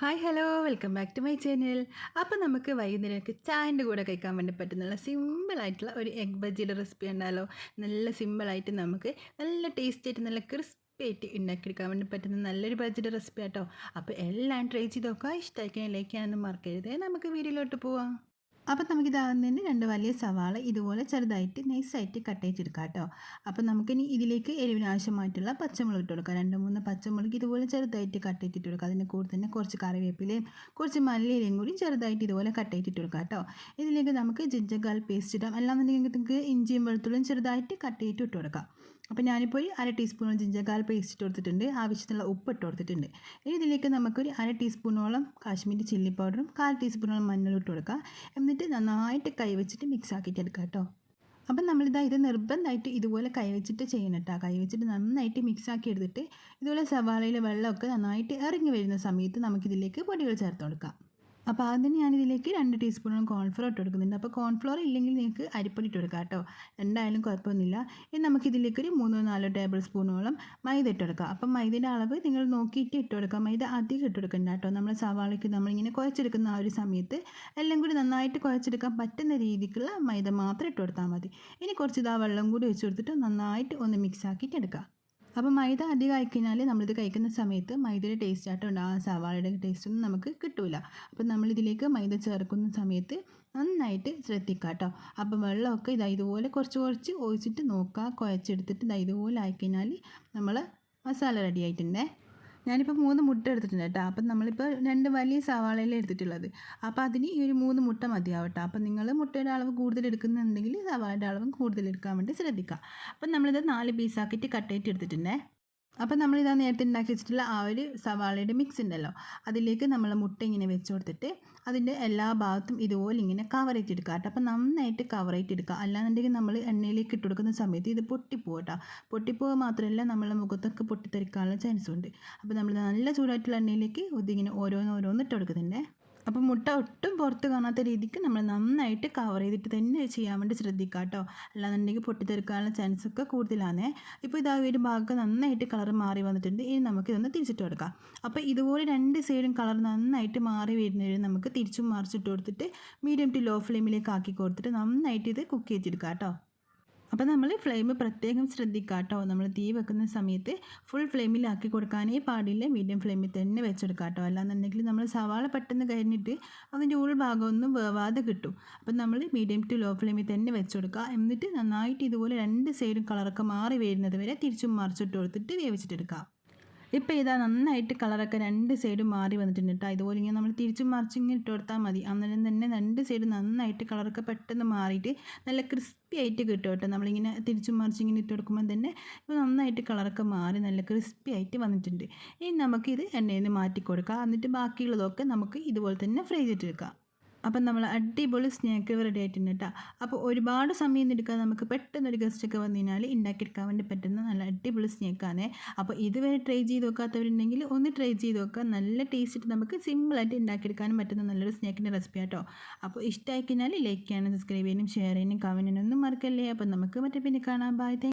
Hi hello welcome back to my channel അപ്പോൾ നമുക്ക് വൈകുന്നേരമൊക്കെ ചായന്റെ കൂടെ കഴിക്കാൻ വേണ്ടി പറ്റുന്നുള്ള സിമ്പിളായിട്ടുള്ള ഒരു എഗ് ബജിയുടെ റെസിപ്പി ഉണ്ടല്ലോ നല്ല സിമ്പിളായിട്ട് നമുക്ക് നല്ല ടേസ്റ്റ് ആയിട്ട് നല്ല ക്രിസ്പി ആയിട്ട് ഉണ്ടാക്കിയെടുക്കാൻ വേണ്ടി പറ്റുന്ന നല്ലൊരു ബജിയുടെ റെസിപ്പി ആട്ടോ. അപ്പോൾ എല്ലാം ട്രൈ ചെയ്ത് നോക്കുക. ഇഷ്ടമാക്കി ലൈക്ക് ചെയ്യാനൊന്നും മറക്കരുത്. നമുക്ക് വീഡിയോയിലോട്ട് പോവാം. അപ്പം നമുക്കിതാകുന്നതിന് രണ്ട് വലിയ സവാള ഇതുപോലെ ചെറുതായിട്ട് നൈസായിട്ട് കട്ട് ചെയ്തെടുക്കാം കേട്ടോ അപ്പം നമുക്കിനി ഇതിലേക്ക് എരിവിന് ആവശ്യമായിട്ടുള്ള പച്ചമുളക് ഇട്ട് കൊടുക്കാം. രണ്ട് മൂന്ന് പച്ചമുളക് ഇതുപോലെ ചെറുതായിട്ട് കട്ട് ചെയ്തിട്ട് കൊടുക്കുക അതിന്റെ കൂടെ തന്നെ കുറച്ച് കറിവേപ്പിലയും കുറച്ച് മല്ലിയിലയും കൂടി ചെറുതായിട്ട് ഇതുപോലെ കട്ട് ചെയ്തിട്ട് കൊടുക്കാം കേട്ടോ. ഇതിലേക്ക് നമുക്ക് ജിഞ്ചർ പേസ്റ്റ് ഇടാം. അല്ലാന്നുണ്ടെങ്കിൽ നിങ്ങൾക്ക് ഇഞ്ചിയും വെളുത്തുള്ളിയും ചെറുതായിട്ട് കട്ട് ചെയ്തിട്ട് ഇട്ട് കൊടുക്കാം. അപ്പോൾ ഞാനിപ്പോൾ ഒരു അര ടീസ്പൂൺ ജിഞ്ചർ പേസ്റ്റ് ഇട്ട് കൊടുത്തിട്ടുണ്ട് ആവശ്യത്തിനുള്ള ഉപ്പ് ഇട്ട് കൊടുത്തിട്ടുണ്ട്. ഇനി ഇതിലേക്ക് നമുക്കൊരു അര ടീസ്പൂണോളം കാശ്മീരി ചില്ലി പൗഡറും കാൽ ടീസ്പൂണോളം മഞ്ഞളും ഇട്ട് കൊടുക്കുക എന്നിട്ട് നന്നായിട്ട് കൈവച്ചിട്ട് മിക്സ് ആക്കിയിട്ട് എടുക്കുക കേട്ടോ. അപ്പം നമ്മളിതാ ഇത് നിർബന്ധമായിട്ട് ഇതുപോലെ കൈവച്ചിട്ട് ചെയ്യണം കേട്ടോ. കൈവച്ചിട്ട് നന്നായിട്ട് മിക്സ് ആക്കി എടുത്തിട്ട് ഇതുപോലെ സവാളയിലെ വെള്ളമൊക്കെ നന്നായിട്ട് ഇറങ്ങി വരുന്ന സമയത്ത് നമുക്കിതിലേക്ക് പൊടികൾ ചേർത്ത് കൊടുക്കാം. അപ്പോൾ ആദ്യം ഞാനിതിലേക്ക് രണ്ട് ടീസ്പൂണോളം കോൺഫ്ലോർ ഇട്ട് കൊടുക്കുന്നുണ്ട്. അപ്പോൾ കോൺഫ്ലോർ ഇല്ലെങ്കിൽ നിങ്ങൾക്ക് അരിപ്പൊടി ഇട്ട് കൊടുക്കാം കേട്ടോ. എന്തായാലും കുഴപ്പമൊന്നുമില്ല. ഇനി നമുക്കിതിലേക്ക് ഒരു മൂന്നോ നാലോ ടേബിൾ സ്പൂണോളം മൈദ ഇട്ട് കൊടുക്കാം. അപ്പം മൈദയുടെ അളവ് നിങ്ങൾ നോക്കിയിട്ട് ഇട്ട് കൊടുക്കാം. മൈദ അധികം ഇട്ട് കൊടുക്കണ്ട കേട്ടോ. നമ്മൾ സവാളയ്ക്ക് നമ്മളിങ്ങനെ കുഴച്ചെടുക്കുന്ന ആ ഒരു സമയത്ത് എല്ലാം കൂടി നന്നായിട്ട് കുഴച്ചെടുക്കാൻ പറ്റുന്ന രീതിക്കുള്ള മൈദ മാത്രം ഇട്ട് കൊടുത്താൽ മതി. ഇനി കുറച്ച് ഇതാ വെള്ളം കൂടി വെച്ച് കൊടുത്തിട്ട് നന്നായിട്ട് ഒന്ന് മിക്സ് ആക്കിയിട്ട് എടുക്കാം. അപ്പോൾ മൈദ അധികം ആയിക്കഴിഞ്ഞാൽ നമ്മളിത് കഴിക്കുന്ന സമയത്ത് മൈദയുടെ ടേസ്റ്റ് ആയിട്ട് ആ സവാളയുടെ ടേസ്റ്റ് ഒന്നും നമുക്ക് കിട്ടില്ല അപ്പോൾ നമ്മളിതിലേക്ക് മൈദ ചേർക്കുന്ന സമയത്ത് നന്നായിട്ട് ശ്രദ്ധിക്കുക കേട്ടോ അപ്പോൾ വെള്ളമൊക്കെ ഇതാ ഇതുപോലെ കുറച്ച് കുറച്ച് ഒഴിച്ചിട്ട് നോക്കുക. കുഴച്ചെടുത്തിട്ട് ഇതാ ഇതുപോലെ ആയിക്കഴിഞ്ഞാൽ നമ്മൾ മസാല റെഡി ആയിട്ടുണ്ടേ. ഞാനിപ്പോൾ മൂന്ന് മുട്ട എടുത്തിട്ടുണ്ട് കേട്ടോ. അപ്പം നമ്മളിപ്പോൾ രണ്ട് വലിയ സവാളയിൽ എടുത്തിട്ടുള്ളത്. അപ്പോൾ അതിന് ഈ ഒരു മൂന്ന് മുട്ട മതിയാവട്ടെ അപ്പം നിങ്ങൾ മുട്ടയുടെ അളവ് കൂടുതൽ എടുക്കുന്നുണ്ടെങ്കിൽ സവാളയുടെ അളവും കൂടുതൽ എടുക്കാൻ വേണ്ടി ശ്രദ്ധിക്കുക. അപ്പം നമ്മളിത് നാല് പീസാക്കിയിട്ട് കട്ടയിട്ട് എടുത്തിട്ടുണ്ടേ. അപ്പം നമ്മളിതാ നേരത്തെ ഉണ്ടാക്കി വെച്ചിട്ടുള്ള ആ ഒരു സവാളയുടെ മിക്സ് ഉണ്ടല്ലോ അതിലേക്ക് നമ്മൾ മുട്ട ഇങ്ങനെ വെച്ച് കൊടുത്തിട്ട് അതിന്റെ എല്ലാ ഭാഗത്തും ഇതുപോലെ ഇങ്ങനെ കവർ ചെയ്തെടുക്കുക കേട്ടോ അപ്പോൾ നന്നായിട്ട് കവർ ചെയ്തെടുക്കുക അല്ലാന്നുണ്ടെങ്കിൽ നമ്മൾ എണ്ണയിലേക്ക് ഇട്ട് കൊടുക്കുന്ന സമയത്ത് ഇത് പൊട്ടിപ്പോകും കേട്ടോ പൊട്ടിപ്പോവുക മാത്രമല്ല നമ്മളെ മുഖത്തൊക്കെ പൊട്ടിത്തെറിക്കാനുള്ള ചാൻസ് ഉണ്ട്. അപ്പോൾ നമ്മൾ നല്ല ചൂടായിട്ടുള്ള എണ്ണയിലേക്ക് ഇതിങ്ങനെ ഓരോന്നോരോന്ന് ഓരോന്ന് ഇട്ട് കൊടുക്കുന്നുണ്ട്. അപ്പം മുട്ട ഒട്ടും പുറത്ത് കാണാത്ത രീതിക്ക് നമ്മൾ നന്നായിട്ട് കവർ ചെയ്തിട്ട് തന്നെ ചെയ്യാൻ വേണ്ടി ശ്രദ്ധിക്കുക കേട്ടോ. അല്ലാന്നുണ്ടെങ്കിൽ പൊട്ടിത്തെറുക്കാനുള്ള ചാൻസ് ഒക്കെ കൂടുതലാണേ. ഇപ്പോൾ ഇതാ ഒരു ഭാഗം നന്നായിട്ട് കളർ മാറി വന്നിട്ടുണ്ട്. ഇനി നമുക്ക് ഇതൊന്ന് തിരിച്ചിട്ട് കൊടുക്കാം. അപ്പോൾ ഇതുപോലെ രണ്ട് സൈഡും കളർ നന്നായിട്ട് മാറി വരുന്നവരെ നമുക്ക് തിരിച്ചും മറിച്ചിട്ട് കൊടുത്തിട്ട് മീഡിയം ടു ലോ ഫ്ലെയിമിലേക്ക് ആക്കി കൊടുത്തിട്ട് നന്നായിട്ട് ഇത് കുക്ക് ചെയ്തെടുക്കാം കേട്ടോ. അപ്പോൾ നമ്മൾ ഫ്ലെയിം പ്രത്യേകം ശ്രദ്ധിക്കുക കേട്ടോ നമ്മൾ തീ വെക്കുന്ന സമയത്ത് ഫുൾ ഫ്ലെയിമിലാക്കി കൊടുക്കാനേ പാടില്ല. മീഡിയം ഫ്ലെയിമിൽ തന്നെ വെച്ചെടുക്കുക കേട്ടോ അല്ലാന്നുണ്ടെങ്കിൽ നമ്മൾ സവാള പെട്ടെന്ന് കഴിഞ്ഞിട്ട് അതിന്റെ ഉൾഭാഗമൊന്നും വേവാതെ കിട്ടും. അപ്പം നമ്മൾ മീഡിയം ടു ലോ ഫ്ലെയിമിൽ തന്നെ വെച്ചെടുക്കുക. എന്നിട്ട് നന്നായിട്ട് ഇതുപോലെ രണ്ട് സൈഡും കളറൊക്കെ മാറി വരുന്നത് വരെ തിരിച്ചും മറിച്ചിട്ട് കൊടുത്തിട്ട് വേവിച്ചിട്ടെടുക്കുക. ഇപ്പോൾ ഇതാ നന്നായിട്ട് കളറൊക്കെ രണ്ട് സൈഡും മാറി വന്നിട്ടുണ്ട് കേട്ടോ ഇതുപോലെ ഇങ്ങനെ നമ്മൾ തിരിച്ചും മറിച്ചിങ്ങനെ ഇട്ട് കൊടുത്താൽ മതി. അന്നേരം തന്നെ രണ്ട് സൈഡും നന്നായിട്ട് കളറൊക്കെ പെട്ടെന്ന് മാറിയിട്ട് നല്ല ക്രിസ്പി ആയിട്ട് കിട്ടും കേട്ടോ. നമ്മളിങ്ങനെ തിരിച്ചും മറിച്ചിങ്ങനെ ഇട്ട് കൊടുക്കുമ്പോൾ തന്നെ ഇപ്പോൾ നന്നായിട്ട് കളറൊക്കെ മാറി നല്ല ക്രിസ്പി ആയിട്ട് വന്നിട്ടുണ്ട്. ഇനി നമുക്കിത് എണ്ണയിൽ നിന്ന് മാറ്റി കൊടുക്കാം. എന്നിട്ട് ബാക്കിയുള്ളതൊക്കെ നമുക്ക് ഇതുപോലെ തന്നെ ഫ്രൈ ചെയ്തെടുക്കാം അപ്പം നമ്മൾ അടിപൊളി സ്നാക്ക് റെഡി ആയിട്ടുണ്ട് കേട്ടോ അപ്പോൾ ഒരുപാട് സമയം എടുക്കാൻ നമുക്ക് പെട്ടെന്ന് ഒരു ഗസ്റ്റൊക്കെ വന്നു കഴിഞ്ഞാൽ ഉണ്ടാക്കിയെടുക്കാൻ വേണ്ടി പറ്റുന്ന നല്ല അടിപൊളി സ്നാക്കാണ് അപ്പോൾ ഇതുവരെ ട്രൈ ചെയ്ത് നോക്കാത്തവരുണ്ടെങ്കിൽ ഒന്ന് ട്രൈ ചെയ്ത് നോക്കുക. നല്ല ടേസ്റ്റ് നമുക്ക് സിമ്പിളായിട്ട് ഉണ്ടാക്കിയെടുക്കാനും പറ്റുന്ന നല്ലൊരു സ്നാക്കിന്റെ റെസിപ്പി ആട്ടോ അപ്പോൾ ഇഷ്ടമായി കഴിഞ്ഞാൽ ലൈക്ക് ചെയ്യാനും സബ്സ്ക്രൈബ് ചെയ്യാനും ഷെയർ ചെയ്യാനും കമന്റിനൊന്നും മറക്കല്ലേ. അപ്പോൾ നമുക്ക് മറ്റേ പിന്നെ കാണാം. ബൈ